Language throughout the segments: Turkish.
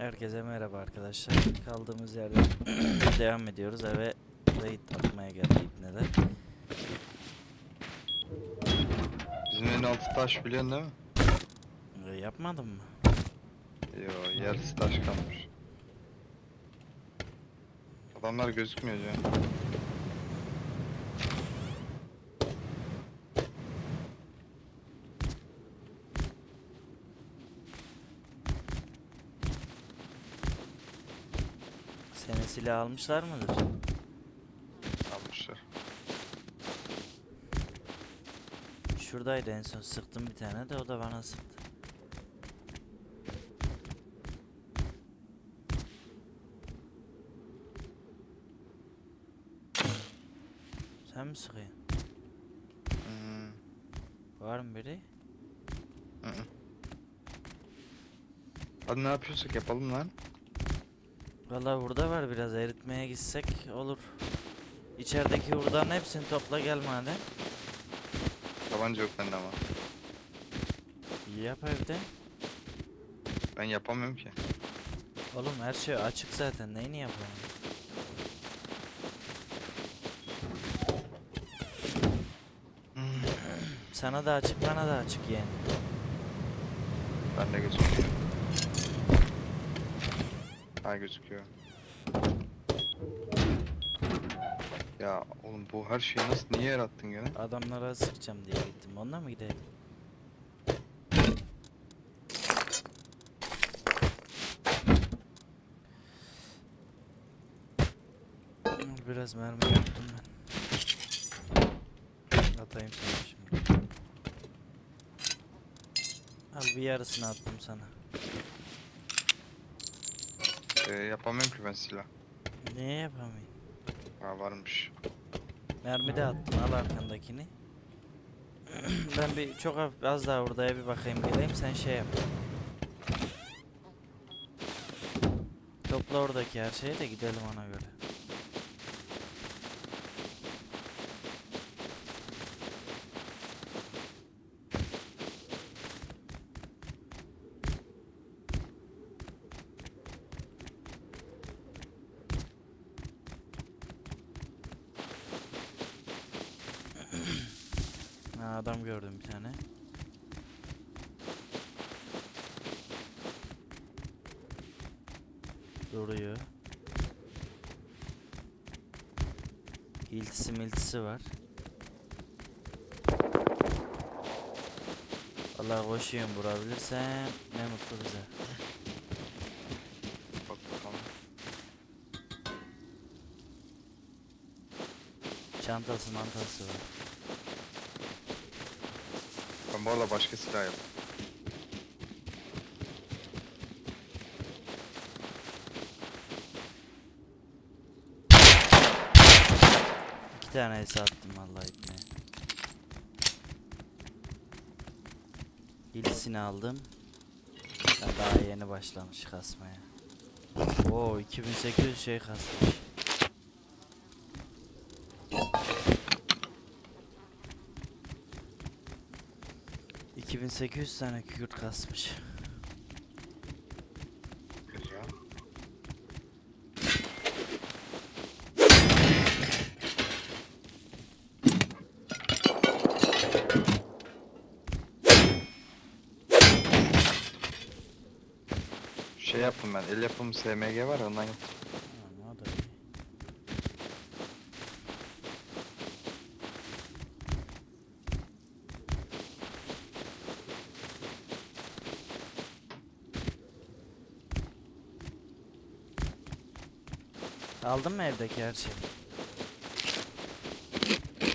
Herkese merhaba arkadaşlar. Kaldığımız yerden devam ediyoruz. Eve raid atmaya geldik İbne'de. Bizim en altı taş biliyorsun değil mi? Ee, yapmadın mı? Yo yarısı taş kalmış. Adamlar gözükmüyor canım. Senin silah almışlar mıdır? Almışlar. Şuradaydı en son sıktım bir tane de o da bana sıktı. Sen mi sıkıyorsun? Hmm. Var mı biri? hı hı. Hadi ne yapıyorsak yapalım lan. Valla burada var biraz eritmeye gitsek olur. İçerideki hurdanın hepsini topla gel madem. Tabanca yok bende ama. Yap evde. Ben yapamıyorum ki. Oğlum her şey açık zaten neyini yapalım? Hmm. Sana da açık bana da açık yani. Ben de gözüküyor. Ha gözüküyor. Ya oğlum bu her şeyi nasıl niye yarattın gene? Adamlara sıkacağım diye gittim. Onunla mı gidelim? Biraz mermi yaptım ben. Atayım sana şimdi. Al bir yarısını attım sana. Ee, yapamıyorum ki ben silah. Niye yapamayayım? Ha varmış. Mermi de attım al arkandakini. ben bir çok hafif az daha oraya bir bakayım geleyim sen şey yap. Topla oradaki her şeyi de gidelim ona göre. Ha, adam gördüm bir tane. Duruyor. İltisi miltisi var. Vallahi koşuyorum vurabilirsem ne mutlu bize. Bak bakalım. Çantası mantası var. Ben bu arada başka silah yap. İki tane es attım vallahi ipne. İltisini aldım. Ya daha yeni başlamış kasmaya. Oo 2800 şey kasmış. ...2800 tane kükürt kasmış. Şey yaptım ben, el yapımı SMG var ondan yaptım. Tamam, o da iyi. Aldın mı evdeki her şeyi?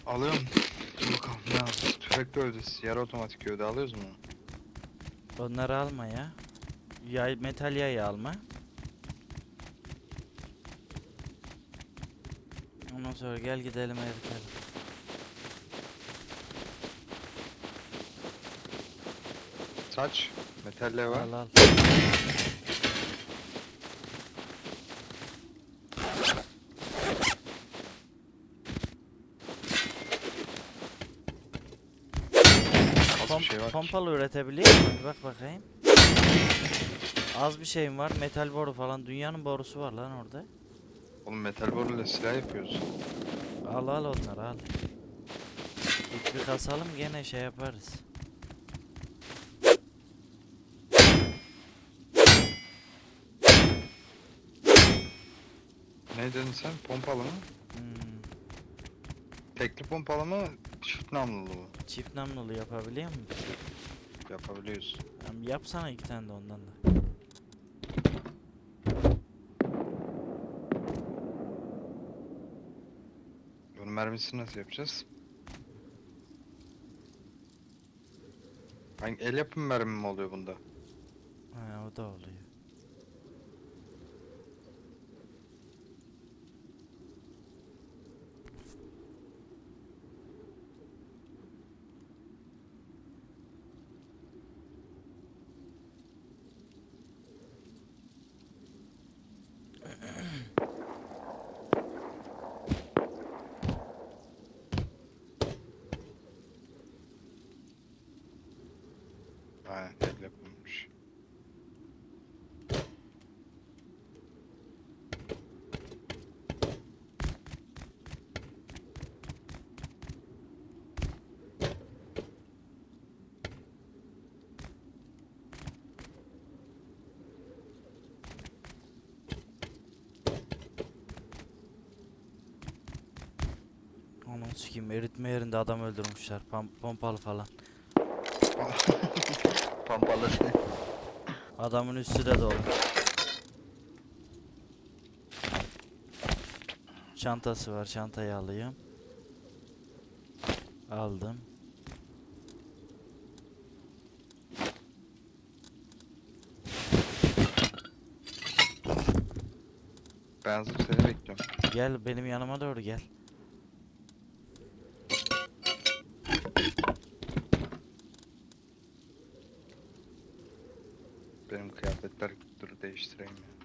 Alıyorum. Dur bakalım ne alacağız? Tüfek gövdesi, yarı otomatik gövde alıyoruz mu? Onları alma ya. Yay, metal yayı alma. Ondan sonra gel gidelim eritelim. Saç, metalle var. Al al. Az Pom- bir şey var pompalı üretebiliyor? Bir bak bakayım. Az bir şeyim var. Metal boru falan. Dünyanın borusu var lan orada. Oğlum metal boruyla silah yapıyoruz. Al al onları al. İlk bir kasalım gene şey yaparız. Ne dedin sen? Pompalı mı? Hmm, Tekli pompalı mı? Çift namlulu mu? çift namlulu yapabiliyor musun? Yapabiliyoruz. Tamam, yapsana iki tane de ondan da. Bunun mermisini nasıl yapacağız? Hangi el yapımı mermi mi oluyor bunda? Ha, o da oluyor. Aynen el yapımıymış. Onun sikeyim eritme yerinde adam öldürmüşler. Pam pompalı falan. Pompalı. Adamın üstü de dolu. Çantası var. Çantayı alayım. Aldım. Ben hazır seni bekliyorum. Gel benim yanıma doğru gel. Değiştireyim ya.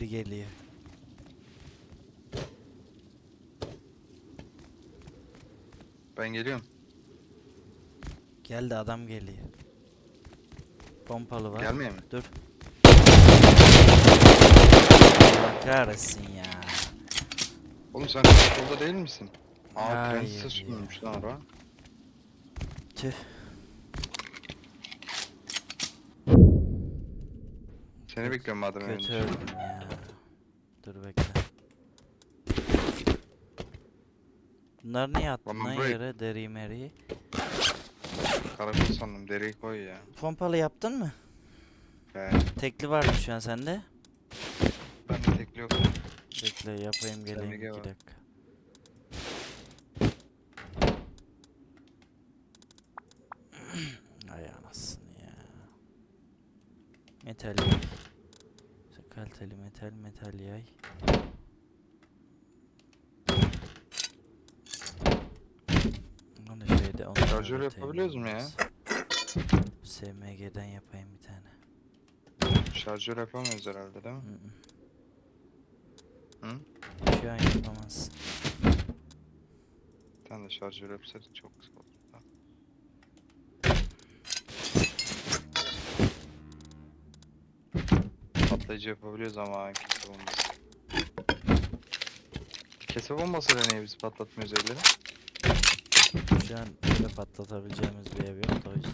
Biri geliyor. Ben geliyorum. Geldi adam geliyor. Pompalı var. Gelmeye mi? Dur. Allah kahretsin ya. Oğlum sen karakolda değil misin? Aa Hayır tren ya. station lan ara. Tüh. Seni bekliyorum madem Kötü öldüm ya. Dur bekle. Bunlar niye attın lan yere deri meriyi? Karakol sandım deriyi koy ya. Pompalı yaptın mı? Be. Tekli var mı şu an sende? Ben de tekli yok. Bekle yapayım geleyim Sende iki var. dakika. Ay anasını ya. Metal yay. Kaliteli metal metal yay. Onu şeyde onu Şarjör yapabiliyoruz mu ya? SMG'den yapayım bir tane. Şarjör yapamıyoruz herhalde değil mi? Hı -hı. Hı? Şu an yapamazsın. Bir tane de şarjör yapsaydık çok kısa olurdu. da. Patlayıcı yapabiliyoruz ama kese bombası. Kese bombası niye biz patlatmıyoruz evleri? Şu an böyle patlatabileceğimiz bir ev yok da o yüzden.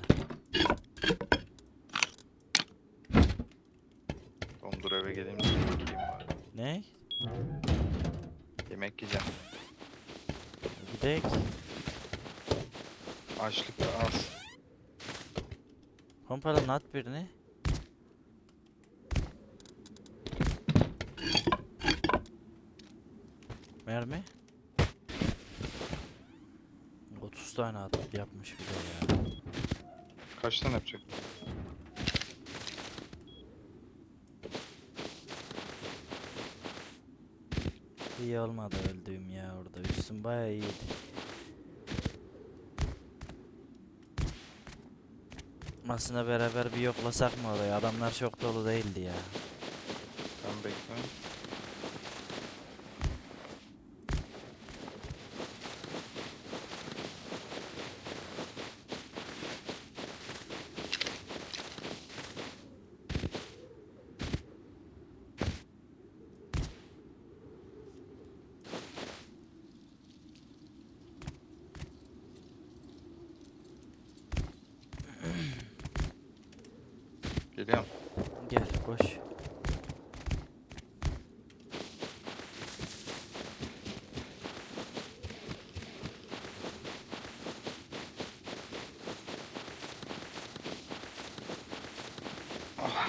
Oğlum dur eve geleyim de yemek yiyeyim bari. Ne? Yemek yiyeceğim. Gidek. Açlık da az. Pompalanın at birini. Mermi. 9 tane atıp yapmış bir de ya. Kaç tane yapacak? İyi olmadı öldüğüm ya orada. Üstüm baya iyiydi. Masına beraber bir yoklasak mı orayı? Adamlar çok dolu değildi ya. Ben bekliyorum. Geliyorum. Gel koş. Ah.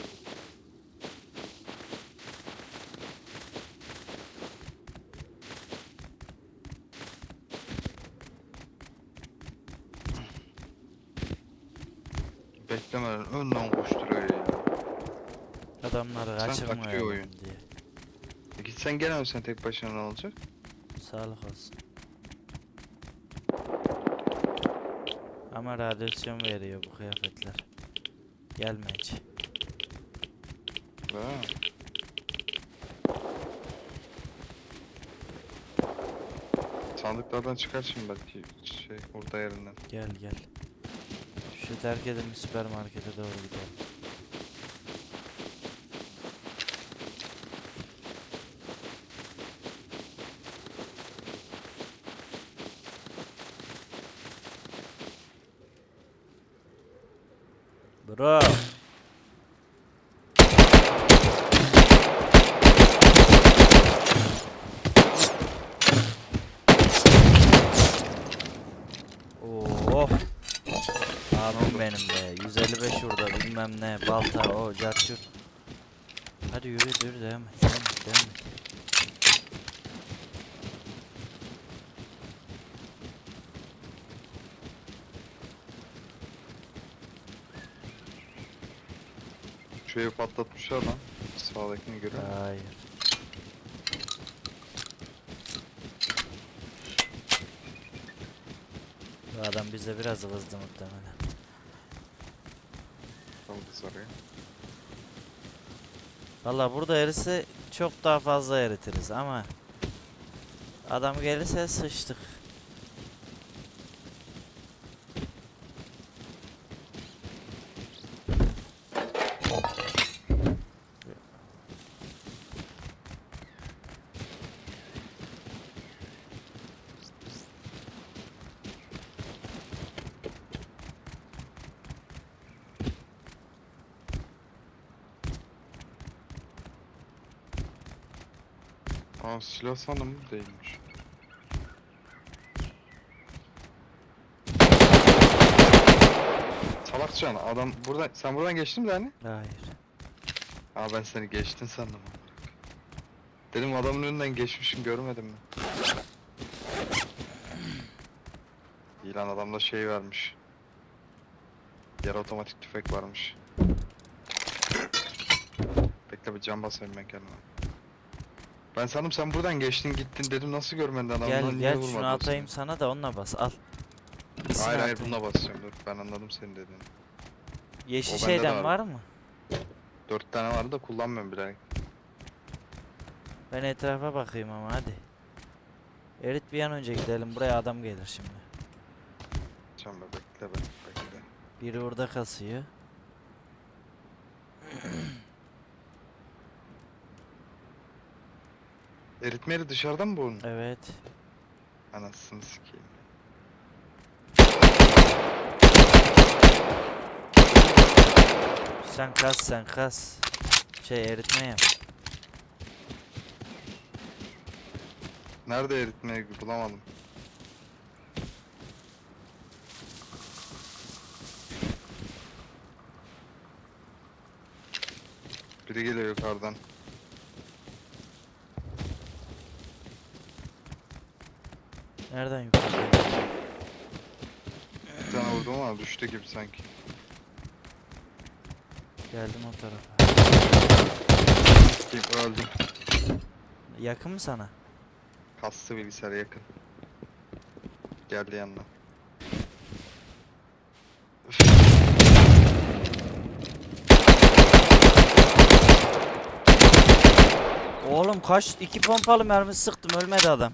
Beklemeden önden koşturuyor ya. Adamları Sen kaçırmayalım kaçıyor oyun. diye. E gitsen gene mi sen tek başına ne olacak? Sağlık olsun. Ama radyasyon veriyor bu kıyafetler. Gelme hiç. Ha. Sandıklardan çıkar şimdi belki şey orada yerinden. Gel gel. Şu terk edilmiş süpermarkete doğru gidelim. Anam benim be. 155 burada bilmem ne. Balta o carçur. Hadi yürü yürü devam et. Devam et, devam et. Şu evi patlatmışlar lan. Sağdakini görüyor musun? Hayır. Bu adam bize biraz kızdı muhtemelen. Kız oraya. Valla burada erirse çok daha fazla eritiriz ama adam gelirse sıçtık. Aa silah sandım mı değilmiş. Salakcan adam buradan sen buradan geçtin mi hani? Hayır. Aa ben seni geçtin sandım. Dedim adamın önünden geçmişim görmedim mi? İyi lan adamda şey vermiş. Yarı otomatik tüfek varmış. Bekle bir cam basayım ben kendime. Ben sandım sen buradan geçtin gittin dedim nasıl görmedin adamı Gel lan, niye gel şunu vurmadın atayım sen? sana da onunla bas al. İkisini Hayır hayır atayım. bununla basacağım dur ben anladım senin dediğini. Yeşil o bende de şeyden var. var mı? Dört tane vardı da kullanmıyorum bile. Ben etrafa bakayım ama hadi. Erit bir an önce gidelim. Buraya adam gelir şimdi. Can be bekle be bekle. Biri orada kasıyor. Eritmeli dışarıdan mı bunun? Evet. Anasını sikeyim. Sen kas sen kas. Şey eritme yap. Nerede eritmeyi bulamadım. Biri geliyor yukarıdan. Nereden yukarı? Bir tane vurdum ama düştü gibi sanki. Geldim o tarafa. Sikeyim öldüm. Yakın mı sana? Kastı bilgisayar yakın. Geldi yanına. Oğlum kaç iki pompalı mermi sıktım ölmedi adam.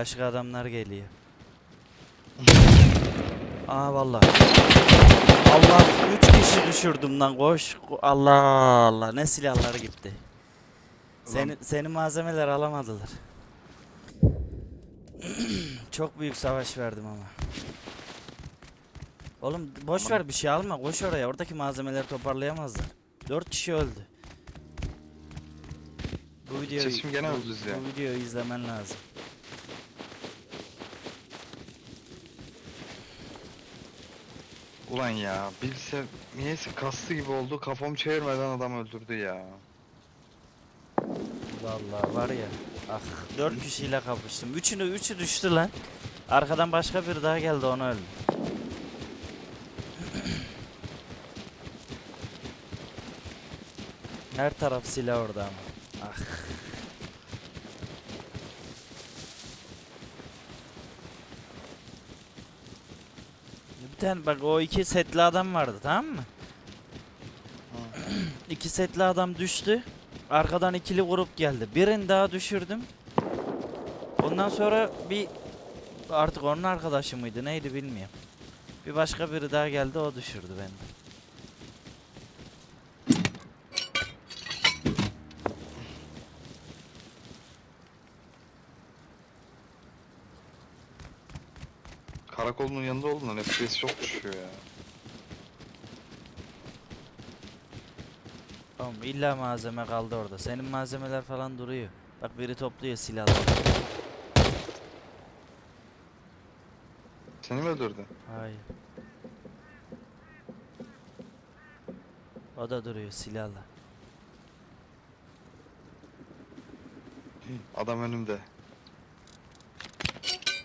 Başka adamlar geliyor. Aa vallahi. Allah 3 kişi düşürdüm lan koş. Ko- Allah Allah ne silahları gitti. Seni seni malzemeler alamadılar. Çok büyük savaş verdim ama. Oğlum boş Tamam. ver bir şey alma koş oraya oradaki malzemeleri toparlayamazlar. 4 kişi öldü. Bu videoyu Seçim gene bu, bu videoyu izlemen lazım. Ulan ya bilse niyeyse kastı gibi oldu kafamı çevirmeden adam öldürdü ya. Vallahi var ya. Ah 4 kişiyle kapıştım. Üçünü üçü düştü lan. Arkadan başka biri daha geldi onu öldü. Her taraf silah orada ama. Ah. Tane bak o iki setli adam vardı tamam mı? İki setli adam düştü. Arkadan ikili grup geldi. Birini daha düşürdüm. Ondan sonra bir artık onun arkadaşı mıydı neydi bilmiyorum. Bir başka biri daha geldi o düşürdü beni. Karakolun yanında olduğundan FPS çok düşüyor ya. Tamam illa malzeme kaldı orada. Senin malzemeler falan duruyor. Bak biri topluyor silahları. Seni mi öldürdü? Hayır. O da duruyor silahla. Adam önümde.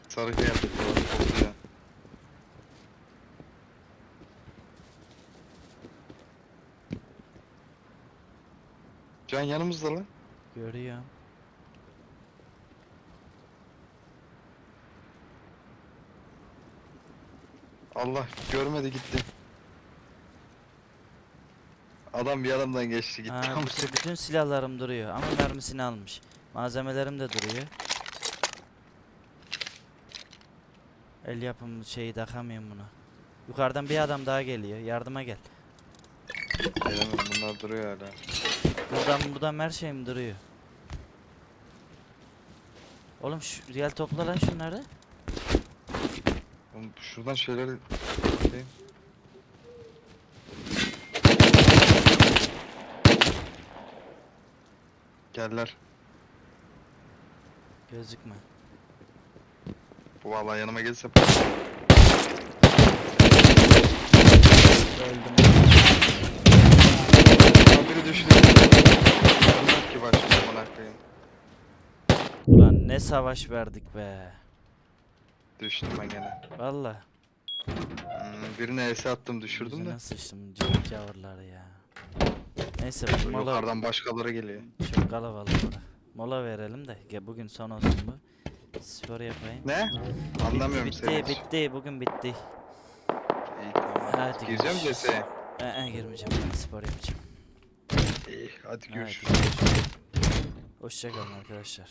Sarı kıyafetli var, Can yanımızda lan. Görüyorum. Allah görmedi gitti. Adam bir adamdan geçti gitti. Ha, ama bütün, bütün silahlarım duruyor ama mermisini almış. Malzemelerim de duruyor. El yapımı şeyi takamıyorum buna. Yukarıdan bir adam daha geliyor. Yardıma gel. Gelemem bunlar duruyor hala. Buradan buradan her şeyim duruyor. Oğlum şu gel topla lan şunları. Oğlum şuradan şeyleri... Şey... Geller. Gözükme. Bu vallahi yanıma gelirse Öldüm. Biri düştü. Yok ki başka amına koyayım. Ulan ne savaş verdik be. Düştüm ben gene. Valla. Hmm, birine ES attım düşürdüm de. Yüzüne sıçtım cıvık yavruları ya. Neyse mola Yukarıdan başkaları geliyor. çok kalabalık. Mola verelim de ge- bugün son olsun bu. Spor yapayım. Ne? Anlamıyorum bitti, seni. bitti, bitti, bugün bitti. İyi tamam. Hadi Gireceğim görüşürüz. CS'ye. Ee, girmeyeceğim ben spor yapacağım. İyi hadi Hadi görüşürüz. görüşürüz. Hoşçakalın arkadaşlar.